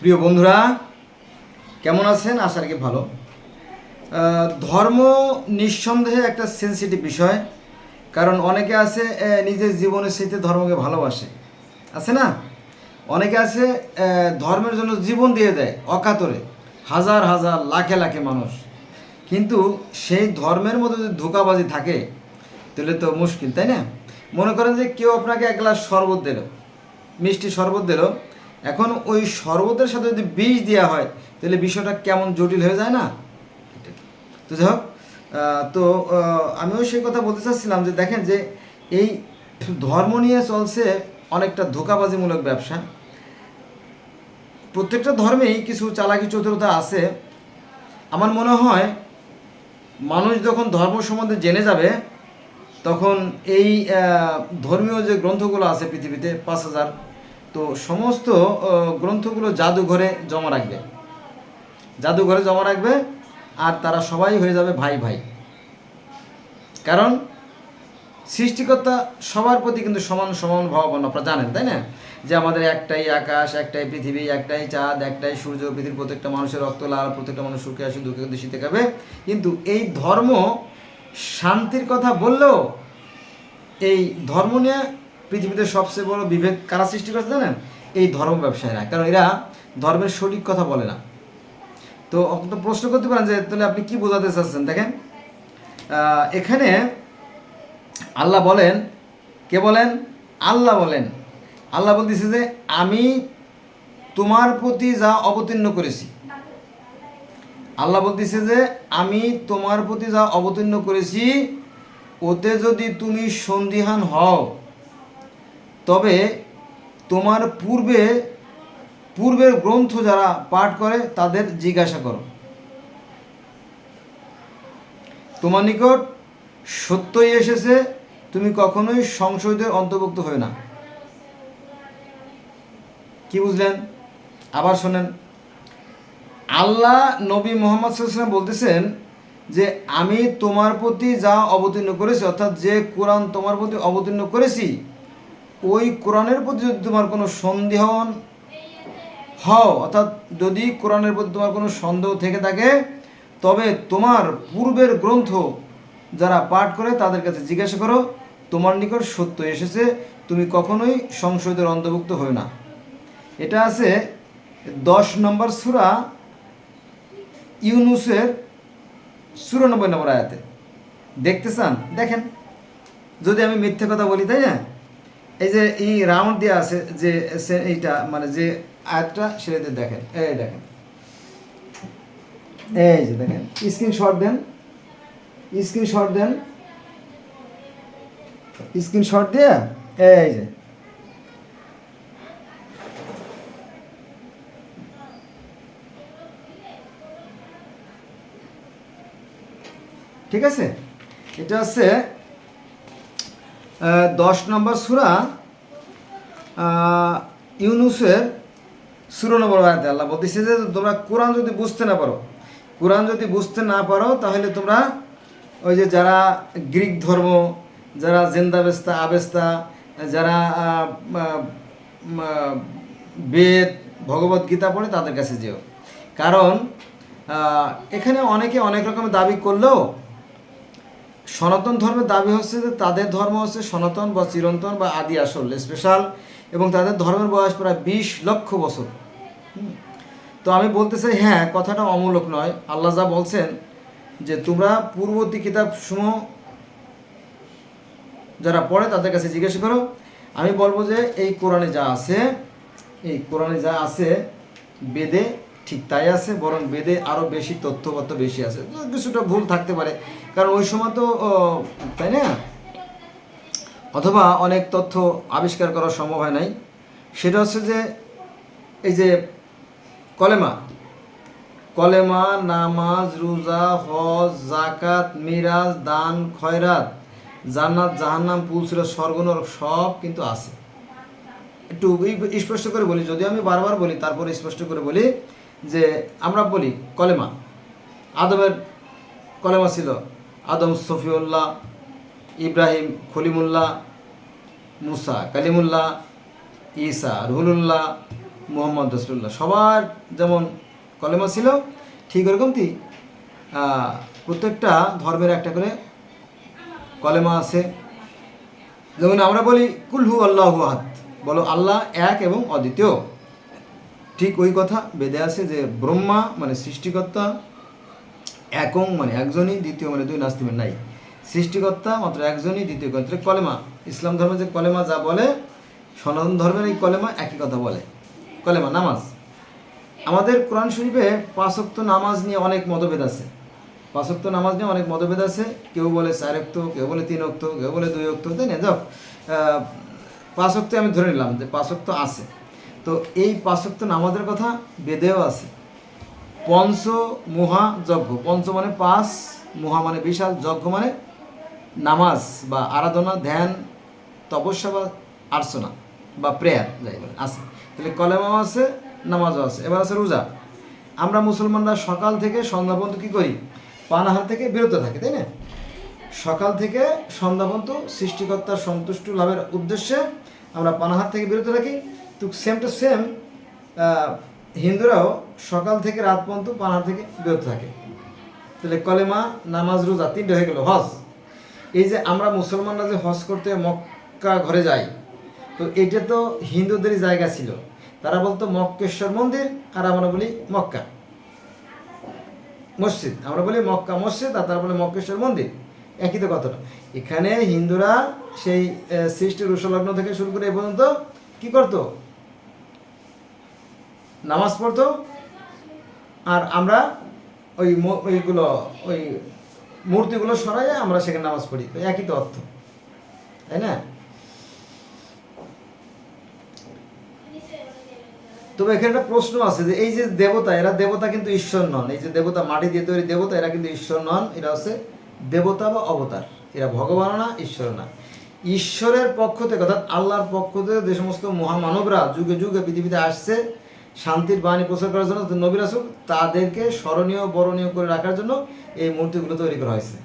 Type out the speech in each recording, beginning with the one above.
প্রিয় বন্ধুরা, কেমন আছেন? আশা কি ভালো। ধর্ম নিঃসন্দেহে একটা সেন্সিটিভ বিষয়, কারণ অনেকে আছে নিজের জীবনের সাথে ধর্মকে ভালোবাসে। আছে না? অনেকে আছে ধর্মের জন্য জীবন দিয়ে দেয়, অকাতরে। হাজার হাজার, লাখে লাখে মানুষ। কিন্তু সেই ধর্মের মধ্যে যদি ধোকাবাজি থাকে, তাহলে তো মুশকিল, তাই না? মনে করেন যে কেউ আপনাকে এক গ্লাস শরবত দিল, মিষ্টি শরবত দিল এখন ওই শরবতের সাথে যদি বিষ দেওয়া হয়, তাহলে বিষয়টা কেমন জটিল হয়ে যায় না? তো যাই হোক তো আমিও সেই কথা বলতে চাচ্ছিলাম যে দেখেন যে এই ধর্ম নিয়ে চলছে অনেকটা ধোকাবাজিমূলক ব্যবসা। প্রত্যেকটা ধর্মেই কিছু চালাকি চতুরতা আছে। আমার মনে হয় মানুষ যখন ধর্ম সম্বন্ধে জেনে যাবে, তখন এই ধর্মীয় যে গ্রন্থগুলো আছে পৃথিবীতে, পাঁচ হাজার তো সমস্ত গ্রন্থগুলো জাদুঘরে জমা রাখবে। জাদুঘরে জমা রাখবে আর তারা সবাই হয়ে যাবে ভাই ভাই। কারণ সৃষ্টিকর্তা সবার প্রতি কিন্তু সমান সমান ভাবাপন্ন, আপনারা জানেন, তাই না? যে আমাদের একটাই আকাশ, একটাই পৃথিবী, একটাই চাঁদ, একটাই সূর্য, পৃথিবীর প্রত্যেকটা মানুষের রক্ত লাল, প্রত্যেকটা মানুষ সুখে আসে, দুঃখে দূষিতে খাবে কিন্তু এই ধর্ম শান্তির কথা বললেও এই ধর্ম নিয়ে পৃথিবীতে সবচেয়ে বড় বিভেদ কারা সৃষ্টি করছে জানেন? এই ধর্ম ব্যবসায়ীরা। কারণ এরা ধর্মের সঠিক কথা বলে না। তো আপনি তো প্রশ্ন করতে পারেন যে, তাহলে আপনি কি বোঝাতে চাচ্ছেন? দেখেন এখানে আল্লাহ বলেন, কে বলেন? আল্লাহ বলেন। আল্লাহ বলতেছে যে, আমি তোমার প্রতি যা অবতীর্ণ করেছি, আল্লাহ বলতেছে যে, আমি তোমার প্রতি যা অবতীর্ণ করেছি, ওতে যদি তুমি সন্দিহান হও তবে তোমার পূর্বে, পূর্বের গ্রন্থ যারা পাঠ করে তাদের জিজ্ঞাসা করো। তোমার নিকট সত্যই এসেছে, তুমি কখনোই সংশয়দের অন্তর্ভুক্ত হয়ে না। কি বুঝলেন? আবার শোনেন। আল্লাহ নবী মোহাম্মদ বলতেছেন যে, আমি তোমার প্রতি যা অবতীর্ণ করেছি, অর্থাৎ যে কোরআন তোমার প্রতি অবতীর্ণ করেছি ওই কোরআনের প্রতি যদি তোমার কোনো সন্দেহ হও, অর্থাৎ যদি কোরআনের প্রতি তোমার কোনো সন্দেহ থেকে থাকে, তবে তোমার পূর্বের গ্রন্থ যারা পাঠ করে তাদের কাছে জিজ্ঞাসা করো, তোমার নিকট সত্য এসেছে, তুমি কখনোই সংশয়দের অন্তর্ভুক্ত হও না। এটা আছে দশ নম্বর সুরা ইউনুসের চুরানব্বই নম্বর আয়াতে। দেখতে চান? দেখেন। যদি আমি মিথ্যে কথা বলি, তাই না? এই যে এই রাউন্ড দেওয়া আছে যে এইটা মানে যে আয়াতটা সেটাতে দেখেন। এই দেখেন। এই যে দেখেন। স্ক্রিনশট দেন। স্ক্রিনশট দেন। স্ক্রিনশট দিয়ে এই যে। ঠিক আছে? এটা আহ, দশ নম্বর সুরা ইউনুসের সুর নম্বর আয়াতে আল্লাহ বলতেছে যে তোমরা কোরআন যদি বুঝতে না পারো, কোরআন যদি বুঝতে না পারো, তাহলে তোমরা ওই যে যারা গ্রিক ধর্ম, যারা জেন্দাবেস্তা আবেস্তা, যারা বেদ, ভগবত গীতা পড়ে তাদের কাছে যেও। কারণ এখানে অনেকে অনেক রকমের দাবি করলেও সনাতন ধর্মের দাবি হচ্ছে যে তাদের ধর্ম হচ্ছে সনাতন বা চিরন্তন বা আদি আসল স্পেশাল এবং তাদের ধর্মের বয়স প্রায় বিশ লক্ষ বছর। তো আমি বলতে চাই হ্যাঁ কথাটা অমূলক নয়। আল্লাহ যা বলছেন যে তোমরা পূর্ববর্তী কিতাব সমূহ যারা পড়ে তাদের কাছে জিজ্ঞেস করো। আমি বলব যে এই কোরআনে যা আছে, এই কোরআনে যা আছে, বেদে ঠিক তাই আছে, বরং বেদে আরও বেশি তথ্যপত্র বেশি আছে। কিছুটা ভুল থাকতে পারে। কারণ ওই সময় তো তাই না? অথবা অনেক তথ্য আবিষ্কার করা সম্ভব হয় নাই। সেটা হচ্ছে যে, এই যে কলেমা কলেমা, নামাজ, রোজা, হজ জাকাত মিরাজ, দান, খয়রাত, জান্নাত, জাহান্নাম পুলসিরা স্বর্গনরক সব কিন্তু আছে। একটু স্পষ্ট করে বলি, যদি আমি বারবার বলি, তারপরে স্পষ্ট করে বলি যে, আমরা বলি কলেমা। আদমের কলেমা ছিল আদম সফিউল্লাহ ইব্রাহিম খলিমুল্লাহ মুসা কালিমুল্লাহ ঈসা রুহুল্লাহ মোহাম্মদ রসুল্লাহ সবার যেমন কলেমা ছিল ঠিক ওরকমটি আহ, প্রত্যেকটা ধর্মের একটা করে কলেমা আছে। যেমন আমরা বলি কুলহু আল্লাহ আহাদ। বলো আল্লাহ এক এবং অদ্বিতীয়। ঠিক ওই কথা বেদে আছে যে ব্রহ্মা মানে সৃষ্টিকর্তা একং মানে একজনই দ্বিতীয় মানে দুই নাস্তিমের নাই। সৃষ্টিকর্তা মাত্র একজনই দ্বিতীয় গ্রন্থে কলেমা, ইসলাম ধর্মে যে কলেমা যা বলে, সনাতন ধর্মের এই কলেমা একই কথা বলে। কলেমা, নামাজ। আমাদের কোরআন শরীফে পাঁচক্ত নামাজ নিয়ে অনেক মতভেদ আছে। পাঁচক্ত নামাজ নিয়ে অনেক মতভেদ আছে। কেউ বলে চার অক্ত কেউ বলে তিন অক্ত কেউ বলে দুই অক্ত তাই না? যাও পাঁচক্ত আমি ধরে নিলাম যে পাঁচক্ত আছে। তো এই পাঁচক্ত নামাজের কথা বেদেও আছে। পঞ্চ মহা যজ্ঞ। পঞ্চ মানে পাঁচ, মহা মানে বিশাল, যজ্ঞ মানে নামাজ বা আরাধনা, ধ্যান, তপস্যা বা আর্চনা বা প্রেয়ার যাই বলে আছে। তাহলে কলেমাও আছে, নামাজও আছে। এবার আছে রোজা। আমরা মুসলমানরা সকাল থেকে সন্ধ্যা পর্যন্ত কী করি? পানাহার থেকে বিরত থাকি, তাই না? সকাল থেকে সন্ধ্যা পর্যন্ত সৃষ্টিকর্তার সন্তুষ্ট লাভের উদ্দেশ্যে আমরা পানাহার থেকে বিরত থাকি তো সেম টু সেম হিন্দুরাও সকাল থেকে রাত পর্যন্ত পানাহার থেকে বিরত থাকে। তাহলে কলেমা নামাজ রোজা তিনটে হয়ে গেল হজ। এই যে আমরা মুসলমানরা যে হজ করতে মক্কা ঘরে যাই তো এটা তো হিন্দুদেরই জায়গা ছিল। তারা বলতো মক্কেশ্বর মন্দির আর আমরা বলি মক্কা। মসজিদ আমরা বলি মক্কা মসজিদ আর তারা বলে মক্কেশ্বর মন্দির। একই তো কথাটা এখানে হিন্দুরা সেই আহ, সৃষ্টির রুষলগ্ন থেকে শুরু করে এ পর্যন্ত কি করতো? নামাজ পড়তো, আর আমরা ওই ওইগুলো, ওই মূর্তিগুলো সরাই আমরা সেখানে নামাজ পড়ি একই তো অর্থ, তাই না? তবে এখানে একটা প্রশ্ন আছে যে, এই যে দেবতা, এরা দেবতা কিন্তু ঈশ্বর নন, এই যে দেবতা মাটি দিয়ে তৈরি দেবতা, এরা কিন্তু ঈশ্বর নন, এরা হচ্ছে দেবতা বা অবতার, এরা ভগবানও না ঈশ্বর না। ঈশ্বরের পক্ষ থেকে, অর্থাৎ আল্লাহর পক্ষ থেকে যে সমস্ত মহামানবরা যুগে যুগে পৃথিবীতে আসছে শান্তির বাণী প্রচার করার জন্য নবী রাসুল তাদেরকে স্মরণীয়, বরণীয় করে রাখার জন্য এই মূর্তিগুলো তৈরি করা হয়েছে।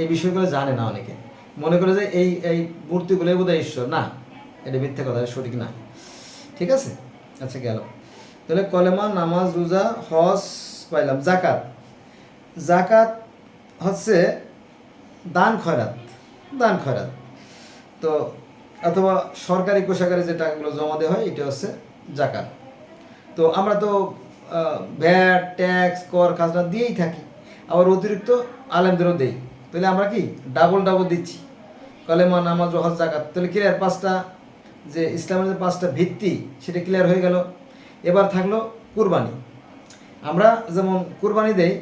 এই বিষয়গুলো জানে না অনেকে। মনে করে যে এই এই মূর্তিগুলো বোধহয় ঈশ্বর। না, এটা মিথ্যে কথা সঠিক না। ঠিক আছে? আচ্ছা গেল। তাহলে কলেমা, নামাজ, রোজা, হজ পাইলাম। জাকাত জাকাত হচ্ছে দান খয়রাত দান খয়রাত। তো অথবা সরকারি, কোষাগারে যে টাকাগুলো জমা দেওয়া হয়, এটা হচ্ছে জাকাত তো আমরা তো ভ্যাট, ট্যাক্স, কর, খাজনা দিয়েই থাকি। আবার অতিরিক্ত আলেমদেরও দেই। তাহলে আমরা কি? ডাবল ডাবল দিচ্ছি। কলেমা, নামাজ, হজ জাকাত তাহলে ক্লিয়ার পাঁচটা, যে ইসলামের যে পাঁচটা ভিত্তি, সেটা ক্লিয়ার হয়ে গেল। এবার থাকল কুরবানি। আমরা যেমন কুরবানি দেই,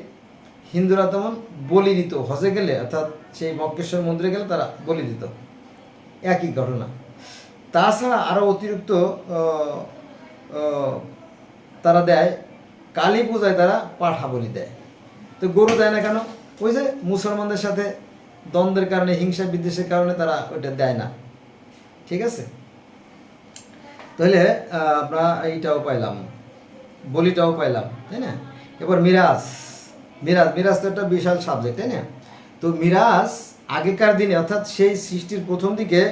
হিন্দুরা তেমন বলি দিত। হজে গেলে, অর্থাৎ সেই মক্কেশ্বর মন্দিরে গেলে তারা বলি দিত। একই ঘটনা। তাছাড়া আরও অতিরিক্ত তারা দেয়, কালী পূজায় তারা পাঠা বলি দেয়। তো গরু দেয় না কেন? ওই যে মুসলমানদের সাথে দ্বন্দ্বের কারণে, হিংসা বিদ্বেষের কারণে তারা ওইটা দেয় না। ঠিক আছে? তাহলে আমরা এইটাও পাইলাম, বলিটাও পাইলাম, তাই না? এবার মিরাজ মিরাজ মিরাজ তো একটা বিশাল সাবজেক্ট তাই না? তো মিরাজ আগেকার দিনে, অর্থাৎ সেই সৃষ্টির প্রথম দিকে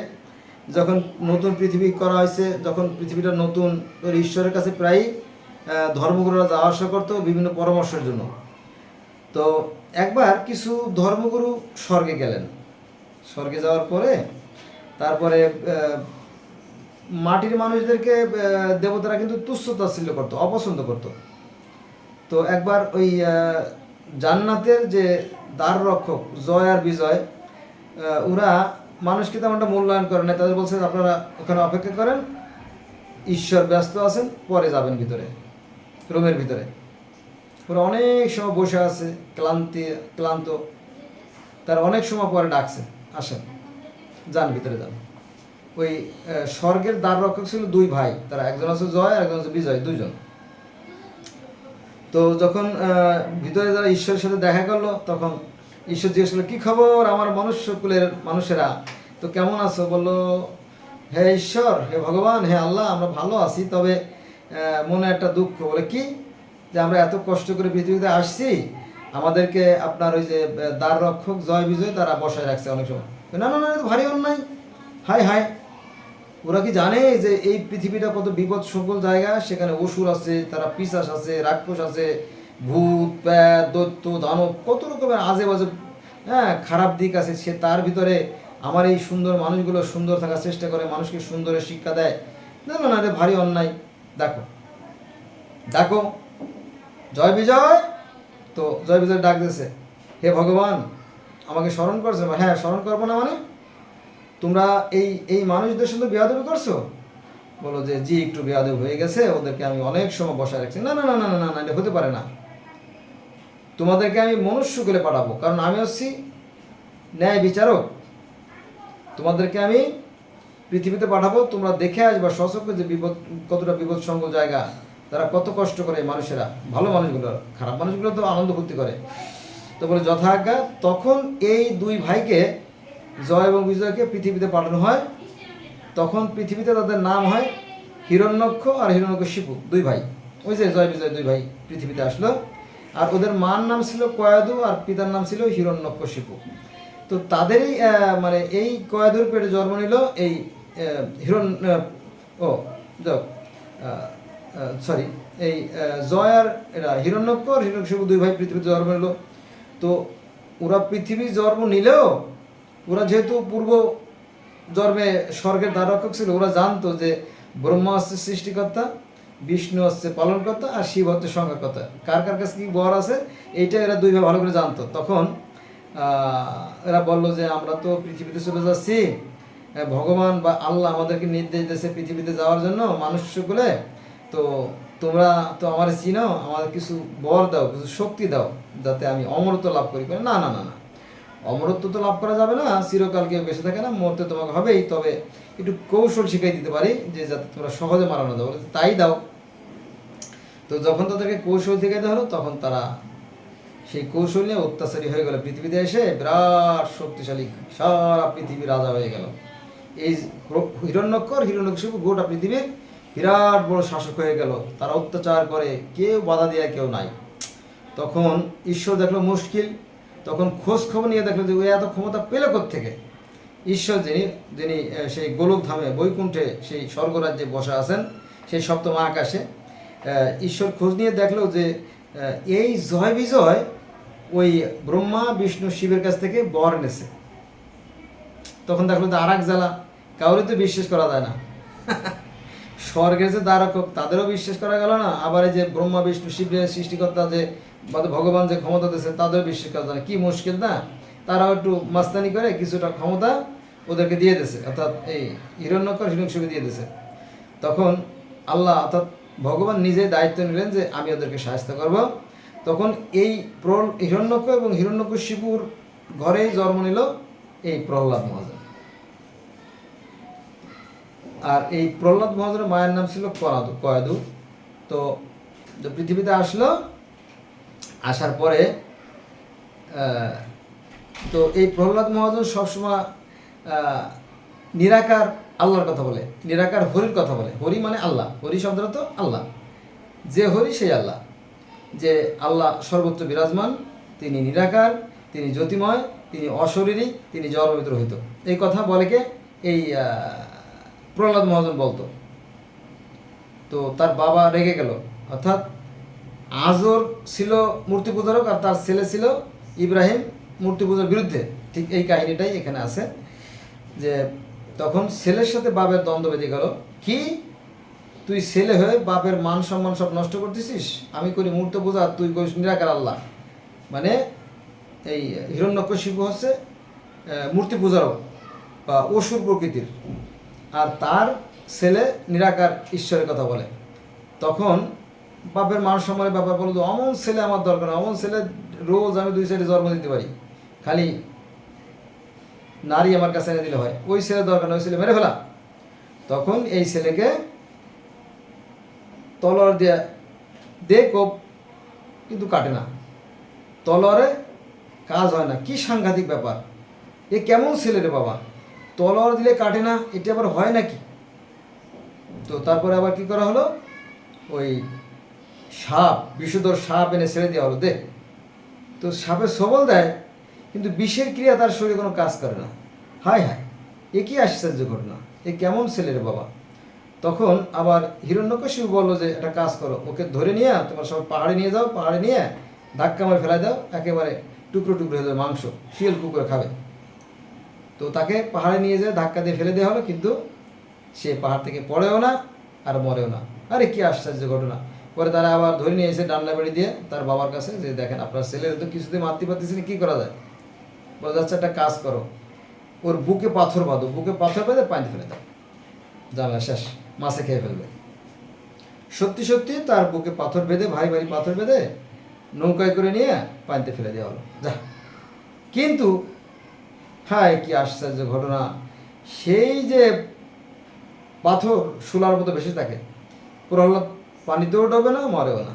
যখন নতুন পৃথিবী করা হয়েছে, যখন পৃথিবীটা নতুন ঈশ্বরের কাছে প্রায় ধর্মগুরুরা যাওয়া আসা করতো বিভিন্ন পরামর্শের জন্য। তো একবার কিছু ধর্মগুরু স্বর্গে গেলেন। স্বর্গে যাওয়ার পরে তারপরে মাটির মানুষদেরকে দেবতারা কিন্তু তুচ্ছ করতো, অপছন্দ করতো। তো একবার ওই জান্নাতের যে দ্বার রক্ষক জয় আর বিজয় ওরা মানুষকে তেমন একটা মূল্যায়ন করে না তাদের বলছে, আপনারা ওখানে অপেক্ষা করেন, ঈশ্বর ব্যস্ত আছেন, পরে যাবেন ভিতরে। রুমের ভিতরে। ওরা অনেক সময় বসে আছে, ক্লান্তি, ক্লান্ত। তার অনেক সময় পরে ডাকছে, আসেন। যান, ভিতরে যান। ওই স্বর্গের দ্বার রক্ষক ছিল দুই ভাই। তারা একজন আছে জয় আর একজন আছে বিজয়, দুইজন। তো যখন ভিতরে যারা ঈশ্বরের সাথে দেখা করল, তখন ঈশ্বর জিজ্ঞেস করল, কী খবর? আমার মনুষ্য কুলের মানুষেরা? তো কেমন আছো? বলল, হে ঈশ্বর, হে ভগবান, হে আল্লাহ, আমরা ভালো আছি। তবে মনে একটা দুঃখ বলে কি? যে আমরা এত কষ্ট করে পৃথিবীতে আসছি, আমাদেরকে আপনার ওই যে দ্বার রক্ষক জয় বিজয় তারা বসায় রাখছে অনেক সময়। না না না ভারী অন্যায়। হাই হাই ওরা কি জানে যে এই পৃথিবীটা কত বিপদ সকল জায়গা? সেখানে অসুর আছে, তারা পিসাস আছে, রাক্ষস আছে, ভূত প্যাত দৈত্য, দানব, কত রকমের আজে বাজে হ্যাঁ খারাপ দিক আছে। সে তার ভিতরে আমার এই সুন্দর মানুষগুলো সুন্দর থাকার চেষ্টা করে, মানুষকে সুন্দরের শিক্ষা দেয়। দেখো না, এটা ভারী অন্যায়। দেখো দেখো জয় বিজয়। তো জয় বিজয় ডাক দিয়েছে। হে ভগবান, আমাকে স্মরণ করছে? হ্যাঁ স্মরণ করব না মানে? তোমরা এই এই মানুষদের সঙ্গে বেয়াদবি করছ? বলো যে, জি, একটু বেয়াদব হয়ে গেছে, ওদেরকে আমি অনেক সময় বসায় রাখছি। না না না না না না না, এটা হতে পারে না। তোমাদেরকে আমি মনুষ্য করে পাঠাবো, কারণ আমি হচ্ছি ন্যায় বিচারক। তোমাদেরকে আমি পৃথিবীতে পাঠাবো, তোমরা দেখে আসবা সচক্ষে যে বিপদ, কতটা বিপদসঙ্গ জায়গা। তারা কত কষ্ট করে মানুষেরা, ভালো মানুষগুলো, খারাপ মানুষগুলো তো আনন্দ ফুর্তি করে। তো বলে যথাজ্ঞা, তখন এই দুই ভাইকে, জয় এবং বিজয়কে পৃথিবীতে পাঠানো হয়। তখন পৃথিবীতে তাদের নাম হয় হিরণ্যক্ষ আর হিরণ্যক্ষ শিপু, দুই ভাই। ওই যে জয় বিজয় দুই ভাই পৃথিবীতে আসলো। আর ওদের মার নাম ছিল কয়াদু আর পিতার নাম ছিল হিরণ্যক্ষ শিপু। তো তাদেরই মানে এই কয়াদুর পেটে জন্ম নিল এই হিরণ ও সরি এই জয় আর এরা হিরণ্যক্ষ আর হিরণ্যকশিপু দুই ভাই পৃথিবীতে জন্ম নিল। তো ওরা পৃথিবী জন্ম নিলেও, ওরা যেহেতু পূর্ব জন্মে স্বর্গের দ্বারক্ষক ছিল, ওরা জানতো যে ব্রহ্মা হচ্ছে সৃষ্টিকর্তা, বিষ্ণু হচ্ছে পালনকর্তা, আর শিব হচ্ছে সংজ্ঞাকর্তা কার কার কাছে কি বর আছে, এইটা এরা দুই ভাই ভালো করে জানতো। তখন এরা বলল যে আমরা তো পৃথিবীতে চলে যাচ্ছি ভগবান বা আল্লাহ আমাদেরকে নির্দেশ দিয়েছে পৃথিবীতে যাওয়ার জন্য মানুষগুলো তো তোমরা তো আমার চিনো আমাদের কিছু বর দাও, কিছু শক্তি দাও, যাতে আমি অমরত্ব লাভ করি। না না না না। অমরত্ব তো লাভ করা যাবে না, চিরকাল কেউ বেঁচে থাকে না, মরতে তোমাকে হবেই। তবে একটু কৌশল শিখাই দিতে পারি, যে যাতে তোমরা সহজে মারানো দাও তাই দাও। তো যখন তাদেরকে কৌশল শিখাইতে হলো, তখন তারা সেই কৌশল নিয়ে অত্যাচারী হয়ে গেল। পৃথিবীতে এসে বিরাট শক্তিশালী সারা পৃথিবী রাজা হয়ে গেল। এই হিরণ্যক্ষর হিরণ্যকশিপু গোটা পৃথিবীর বিরাট বড় শাসক হয়ে গেল। তারা অত্যাচার করে, কেউ বাধা দেওয়া কেউ নাই। তখন ঈশ্বর দেখল মুশকিল, তখন খোঁজ খবর নিয়ে দেখল যে ওই এত ক্ষমতা পেল থেকে ঈশ্বর যিনি যিনি সেই গোলক ধামে, বৈকুণ্ঠে সেই স্বর্গরাজ্যে বসে আছেন, সেই সপ্তম আকাশে ঈশ্বর খোঁজ নিয়ে দেখল যে এই জয় বিজয় ওই ব্রহ্মা, বিষ্ণু, শিবের কাছ থেকে বর নেছে তখন দেখল যে আর এক জ্বালা কাউরে তো বিশ্বাস করা যায় না। স্বর্গের যে দ্বারকক তাদেরও বিশ্বাস করা গেল না। আবার এই যে ব্রহ্মা, বিষ্ণু শিবের সৃষ্টিকর্তা যে ভগবান যে ক্ষমতা দিয়েছে তাদেরও বিশ্বাস করা যায় না। কি মুশকিল না? তারাও একটু মাস্তানি করে কিছুটা ক্ষমতা ওদেরকে দিয়ে দিয়েছে। অর্থাৎ এই হিরণ্যকর হিরণ্যকশিপে দিয়ে দিয়েছে। তখন আল্লাহ, অর্থাৎ ভগবান নিজে দায়িত্ব নিলেন যে, আমি ওদেরকে সাহায্য করব। তখন এই প্র হিরণ্যক এবং হিরণ্যক শিপুর ঘরেই জন্ম নিল এই প্রহ্লাদ মহাজন। আর এই প্রহ্লাদ মহাজনের মায়ের নাম ছিল করাদু, কয়াদু। তো পৃথিবীতে আসলো, আসার পরে তো এই প্রহ্লাদ মহাজন সবসময় নিরাকার আল্লাহর কথা বলে, নিরাকার হরির কথা বলে। হরি মানে আল্লাহ, হরি শব্দটা তো আল্লাহ। যে হরি সেই আল্লাহ। যে আল্লাহ সর্বত্র বিরাজমান, তিনি নিরাকার, তিনি জ্যোতিময়, তিনি অশরীরী, তিনি জড়বিত রহিত এই কথা বলে কে? এই প্রহ্লাদ মহাজন বলতো। তো তার বাবা রেগে গেল। অর্থাৎ আজর ছিল মূর্তি পূজারক আর তার ছেলে ছিল ইব্রাহিম মূর্তি পূজার বিরুদ্ধে। ঠিক এই কাহিনীটাই এখানে আছে যে তখন ছেলের সাথে বাপের দ্বন্দ্ব বেঁধে গেল। কি? তুই ছেলে হয়ে বাপের মান সম্মান সব নষ্ট করতেছিস? আমি করি মূর্তি পূজা, তুই করিস নিরাকার আল্লাহ। মানে এই হিরণ্যকশিপু হচ্ছে মূর্তি পূজারক বা অসুর প্রকৃতির। আর তার ছেলে নিরাকার ঈশ্বরের কথা বলে। তখন বাপের মান সম্মানের ব্যাপার বলতো অমন ছেলে আমার দরকার অমন ছেলে রোজ আমি দুই সাইডে জন্ম দিতে পারি। খালি নারী আমার কাছে এনে দিলে হয়। ওই ছেলে দরকার ওই ছেলে মেরে ফেলা। তখন এই ছেলেকে তলোয়ার দিয়ে দে কোপ, কিন্তু কাটে না। তলোয়ারে কাজ হয় না। কি সাংঘাতিক ব্যাপার। এ কেমন ছেলে রে বাবা? তলোয়ার দিলে কাটে না, এটা আবার হয় নাকি? তো তারপরে আবার কি করা হলো? ওই সাপ, বিষধর সাপ এনে ছেড়ে দেওয়া হলো, দে। তো সাপে সবল দেয়, কিন্তু বিষের ক্রিয়া তার শরীরে কোনো কাজ করে না। হায় হায়, এ কি আশ্চর্য ঘটনা, এ কেমন ছেলের বাবা। তখন আবার হিরণ্যকশিপু বলল যে, একটা কাজ করো, ওকে ধরে নিয়ে তোমার সব পাহাড়ে নিয়ে যাও, পাহাড়ে নিয়ে ধাক্কা মারে ফেলাই দাও, একেবারে টুকরো টুকরো হয়ে যাবে মাংস, শিয়াল কুকুরে খাবে। তো তাকে পাহাড়ে নিয়ে যেয়ে, ধাক্কা দিয়ে ফেলে দেওয়া হলো, কিন্তু সে পাহাড় থেকে পড়েও না আর মরেও না। আরে কি আশ্চর্য ঘটনা। পরে তারা আবার ধরে নিয়ে এসে ডান্ডা বাড়ি দিয়ে তার বাবার কাছে যে, দেখেন, আপনার ছেলের তো কিছুতে মারতে পারতেছি না, কী করা যায়? বলা যাচ্ছে একটা কাজ করো। ওর বুকে পাথর বাঁধো, বুকে পাথর বেঁধে পানিতে ফেলে দাও। জানলা শেষ, মাছে খেয়ে ফেলবে। সত্যি সত্যি তার বুকে পাথর বেঁধে, ভারী ভারী পাথর বেঁধে নৌকায় করে নিয়ে পানিতে ফেলে দেওয়া হলো। যা কিন্তু হায় কি আশ্চর্য ঘটনা? সেই যে পাথর শোলার মতো বেশি থাকে প্রহ্লাদ পানিতেও ডবে না, মরেও না।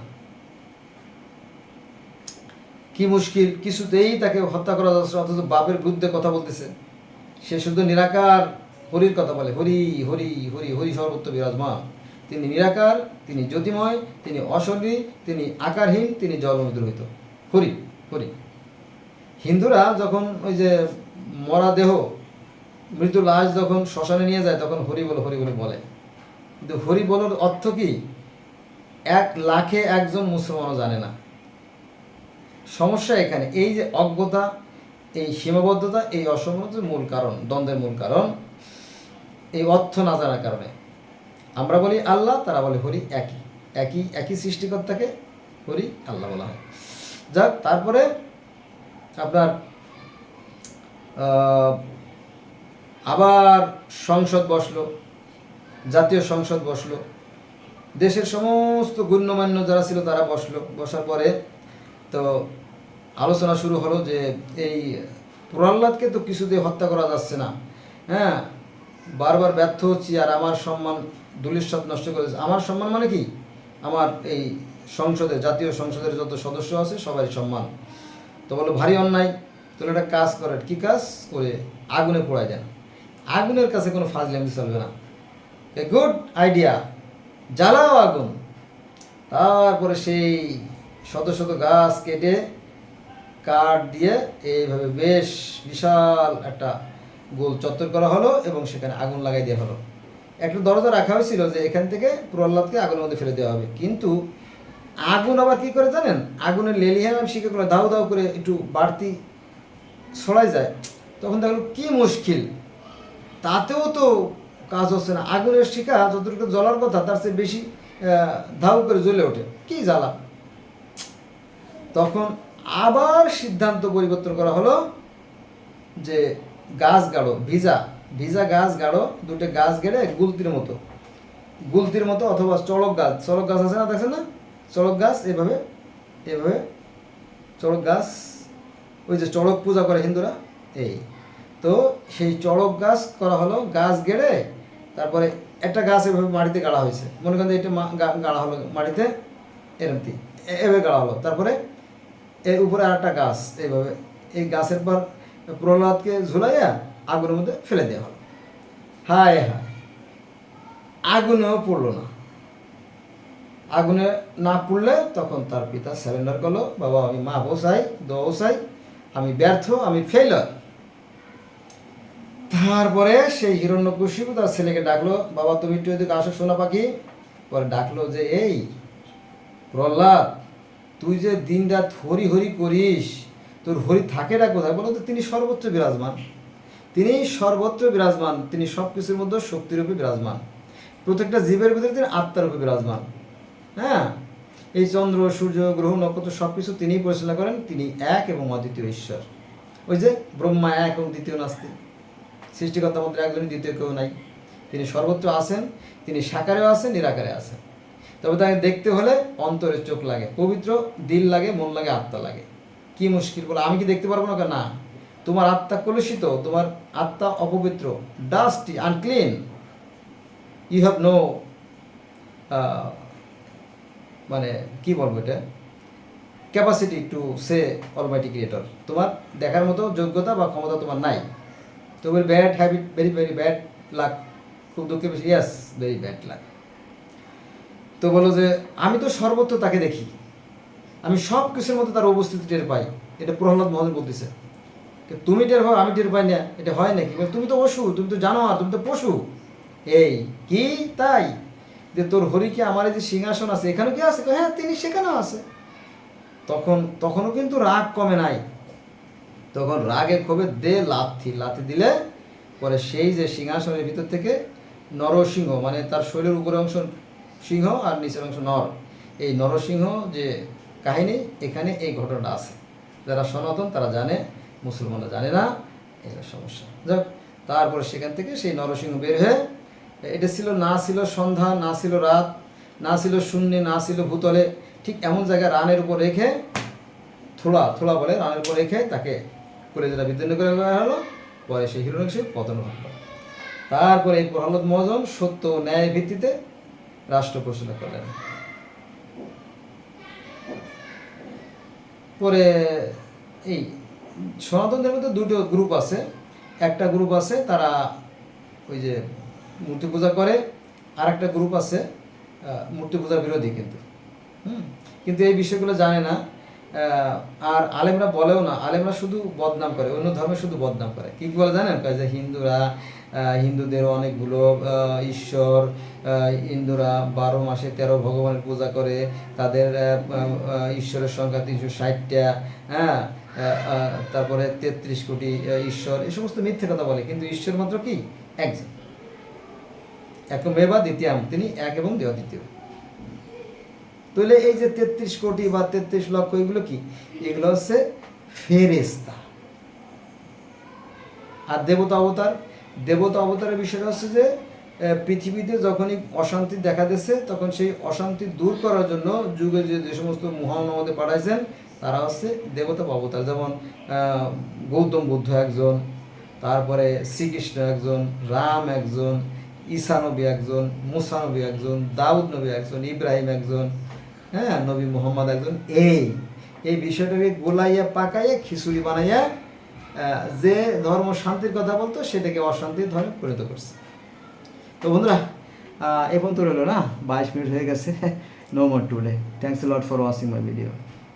কি মুশকিল, কিছুতেই তাকে হত্যা করা যাচ্ছে অথচ বাপের বিরুদ্ধে কথা বলতেছে। সে শুধু নিরাকার হরির কথা বলে, হরি হরি হরি হরি সর্বত্র বিরাজমান। তিনি নিরাকার, তিনি জ্যোতিময়, তিনি অশরী তিনি আকারহীন, তিনি জলমদ্রহিত হরি হরি। হিন্দুরা যখন ওই যে মরা দেহ মৃত লাশ যখন শ্মশানে নিয়ে যায়, তখন হরি বলে হরি বলে বলে। কিন্তু হরি বলার অর্থ কি? এক লাখে একজন মুসলমানও জানে না। সমস্যা এখানে, এই যে অজ্ঞতা, এই সীমাবদ্ধতা, এই অসম্মতির মূল কারণ, দ্বন্দ্বের মূল কারণ। এই অর্থ না জানার কারণে। আমরা বলি আল্লাহ, তারা বলে হরি একই। একই একই সৃষ্টিকর্তাকে হরি আল্লাহ বলা হয়। যাক, তারপরে আপনার আবার সংসদ বসল, জাতীয় সংসদ বসল। দেশের সমস্ত গণ্যমান্য যারা ছিল তারা বসল। বসার পরে তো আলোচনা শুরু হলো যে এই প্রহ্লাদকে তো কিছুতেই হত্যা করা যাচ্ছে না। হ্যাঁ বারবার ব্যর্থ হচ্ছি আর আমার সম্মান দুলিশ্বাত নষ্ট করেছে আমার সম্মান মানে কি? আমার এই সংসদে, জাতীয় সংসদের যত সদস্য আছে সবারই সম্মান। তো বলল ভারী অন্যায়। তাহলে একটা কাজ করেন, কি কাজ? করে আগুনে পোড়ায় দেন। আগুনের কাছে কোনো ফাজলামি চলবে না। এ গুড আইডিয়া, জ্বালাও আগুন। তারপরে সেই শত শত গাছ কেটে কাঠ দিয়ে এইভাবে বেশ বিশাল একটা গোল চত্বর করা হলো এবং সেখানে আগুন লাগাই দেওয়া হলো। একটা দরজা রাখা হয়েছিল যে এখান থেকে প্রহ্লাদকে আগুনের মধ্যে ফেলে দেওয়া হবে। কিন্তু আগুন আবার কি করে জানেন? আগুনের লেলিহান শিখে করে দাও দাও করে একটু বাড়তি ছড়াই যায়, তখন দেখল কি মুশকিল। তাতেও তো কাজ হচ্ছে না। আগুনের শিখা যতটুকু জ্বলার কথা, তার চেয়ে বেশি ধাউ করে জ্বলে ওঠে। কি জ্বালা? তখন আবার সিদ্ধান্ত পরিবর্তন করা হলো যে গাছ গাড়ো, ভিজা ভিজা গাছ গাড়ো, দুটো গাছ গেড়ে গুলতির মতো। গুলতির মতো অথবা চড়ক গাছ। চড়ক গাছ আছে না, দেখছেন না? চড়ক গাছ, এভাবে এভাবে চড়ক গাছ ওই যে চড়ক পূজা করে হিন্দুরা, এই। তো সেই চড়ক গাছ করা হলো, গাছ গেড়ে তারপরে একটা গাছ এভাবে মাটিতে গাড়া হয়েছে। মনে করেন এটা গাড়া হলো মাটিতে এরমতি এভাবে গাড়া হলো। তারপরে এর উপরে আর একটা গাছ এইভাবে এই গাছের পর প্রহ্লাদকে ঝুলাইয়া আগুনের মধ্যে ফেলে দেওয়া হলো। হায় হায়। আগুনেও পড়ল না। আগুনে না পড়লে তখন তার পিতা স্যারেন্ডার করল, বাবা, আমি মা বসাই চাই আমি ব্যর্থ, আমি ফেলার তারপরে সেই হিরণ্যকশিপু তার ছেলেকে ডাকলো, বাবা, তুমি একটু এদিকে আসো সোনা পাখি। পরে ডাকলো যে, এই, প্রহ্লাদ, তুই যে দিন রাত হরি হরি করিস, তোর হরি থাকেটা কোথায়? বলো তো, তিনি সর্বোচ্চ বিরাজমান। তিনি সর্বত্র বিরাজমান, তিনি সব কিছুর মধ্যে শক্তিরূপে বিরাজমান। প্রত্যেকটা জীবের ভিতরে তিনি আত্মারূপে বিরাজমান। হ্যাঁ? এই চন্দ্র, সূর্য, গ্রহ, নক্ষত্র সব কিছু তিনিই পরিচালনা করেন। তিনি এক এবং অদ্বিতীয় ঈশ্বর। ওই যে ব্রহ্মা এক এবং দ্বিতীয় নাস্তি। সৃষ্টিকর্তার মধ্যে একজনই, দ্বিতীয় কেউ নাই। তিনি সর্বত্র আছেন, তিনি সাকারেও আছেন, নিরাকারে আছেন। তবে তাকে দেখতে হলে অন্তরের চোখ লাগে, পবিত্র, দিল লাগে, মন লাগে, আত্মা লাগে। কি মুশকিল বলে, আমি কি দেখতে পারব না? না। তোমার আত্মা কলুষিত, তোমার আত্মা অপবিত্র dusty unclean you have no মানে কি বলব এটা? Capacity to say almighty creator তোমার দেখার মতো যোগ্যতা বা ক্ষমতা তোমার নাই। তোমার bad habit very very bad luck খুব দুঃখের বেশি ইয়াস ভেরি ব্যাড লাক তো বলো যে, আমি তো সর্বত্র তাকে দেখি। আমি সব কিছুর মধ্যে তার উপস্থিতি টের পাই। এটা প্রহ্লাদ মহাজন বলতেছে। তুমি টের পাও, আমি টের পাই না, এটা হয় নাকি? তুমি তো পশু, তুমি তো জানো আর তুমি তো পশু। এই, কি তাই? যে তোর হরি কি আমার যে সিংহাসন আছে, এখানে কি আছে? হ্যাঁ তিনি সেখানেও আছে। তখন, তখনও কিন্তু রাগ কমে নাই। তখন রাগে ক্ষোভে দে লাথি লাথি দিলে পরে সেই যে সিংহাসনের ভিতর থেকে নরসিংহ মানে তার শরীরের উপরের অংশ সিংহ আর নিচের অংশ নর, এই নরসিংহ যে কাহিনী, এখানে এই ঘটনাটা আছে। যারা সনাতন, তারা জানে, মুসলমানরা জানে না এটা সমস্যা। যাক, তারপরে সেখান থেকে সেই নরসিংহ বের হয়ে এটা ছিল, না ছিল সন্ধ্যা, না ছিল রাত, না ছিল শূন্যে, না ছিল ভূতলে, ঠিক এমন জায়গায় রানের উপর রেখে থোড়া থোড়া বলে রানের উপর রেখে তাকে করে যেটা বিদ্যুৎ করে হলো, পরে সেই হিরণ্যকশিপু পতন হলো। তারপরে এই প্রহ্লাদ মহাজন সত্য ও ন্যায় ভিত্তিতে রাষ্ট্র পরিচালনা করলেন। পরে এই সনাতন ধর্মে দুটো গ্রুপ আছে। একটা গ্রুপ আছে তারা ওই যে মূর্তি পূজা করে আর একটা গ্রুপ আছে মূর্তি পূজার বিরোধী কিন্তু। হুম? কিন্তু এই বিষয়গুলো জানে না আর আলেমরা বলেও না, আলেমরা শুধু বদনাম করে, অন্য ধর্মে শুধু বদনাম করে। কি কি বলে জানেন? যে হিন্দুরা হিন্দুদের অনেকগুলো ঈশ্বর হিন্দুরা বারো মাসে তেরো ভগবানের পূজা করে, তাদের ঈশ্বরের সংখ্যা তিনশো ষাটটা হ্যাঁ? তারপরে তেত্রিশ কোটি ঈশ্বর, এই সমস্ত মিথ্যে কথা বলে। কিন্তু ঈশ্বর মাত্র কি? একজন। এক মেবা দ্বিতীয়াম তিনি এক এবং দেহ দ্বিতীয়। তাহলে এই যে তেত্রিশ কোটি বা তেত্রিশ লক্ষ, এগুলো কি? এগুলো হচ্ছে ফেরেস্তা আর দেবতা অবতার? দেবতা অবতারের বিষয়টা হচ্ছে যে পৃথিবীতে যখনই অশান্তি দেখা দিচ্ছে তখন সেই অশান্তি দূর করার জন্য যুগে যে যে সমস্ত মহান আমাদের পাঠাইছেন, তারা হচ্ছে দেবতা অবতার। যেমন গৌতম বুদ্ধ একজন, তারপরে শ্রীকৃষ্ণ একজন, রাম একজন ঈসা নবী একজন মুসা নবী একজন দাউদ নবী একজন ইব্রাহিম একজন হ্যাঁ নবী মোহাম্মদ একজন এই এই বিষয়টাকে গোলাইয়া পাকাইয়া খিচুড়ি বানাইয়া যে ধর্ম শান্তির কথা বলতো সেটাকে অশান্তির ধর্মে পরিণত করছে। তো বন্ধুরা আহ, এ পর্যন্ত রইল না? বাইশ মিনিট হয়ে গেছে। No more today thanks lot for watching my video